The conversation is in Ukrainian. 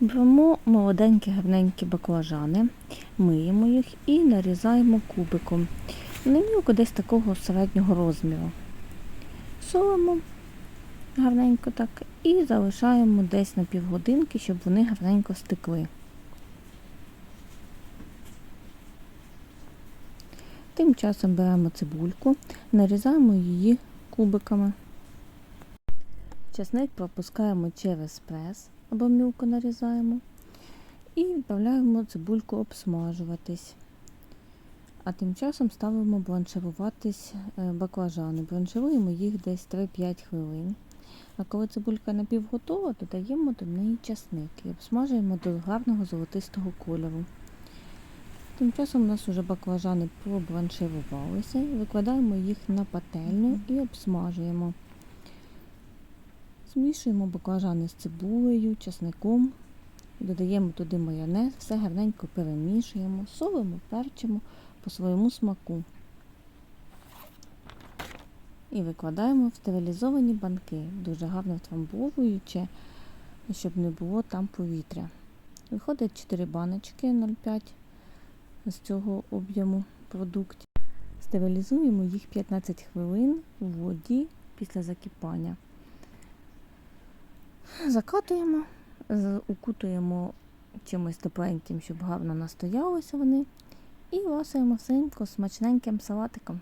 Беремо молоденькі гарненькі баклажани, миємо їх і нарізаємо кубиком. Немілко десь такого середнього розміру. Солимо гарненько так і залишаємо десь на півгодинки, щоб вони гарненько стекли. Тим часом беремо цибульку, нарізаємо її кубиками. Часник пропускаємо через прес або мілко нарізаємо і відправляємо цибульку обсмажуватись. А тим часом ставимо бланшируватись е, баклажани. Бланшируємо їх десь 3-5 хвилин. А коли цибулька напівготова, додаємо до неї часник і обсмажуємо до гарного золотистого кольору. Тим часом у нас вже баклажани пробланширувалися, викладаємо їх на пательню і обсмажуємо. Змішуємо баклажани з цибулею, часником, додаємо туди майонез, все гарненько перемішуємо, солимо, перчимо по своєму смаку. І викладаємо в стерилізовані банки, дуже гарно втрамбовуючи, щоб не було там повітря. Виходить 4 баночки 0,5 з цього об'єму продуктів. Стерилізуємо їх 15 хвилин у воді після закипання. Закатуємо, укутуємо чимось тепленьким, щоб гарно настоялися вони. І ласуємо всім смачненьким салатиком.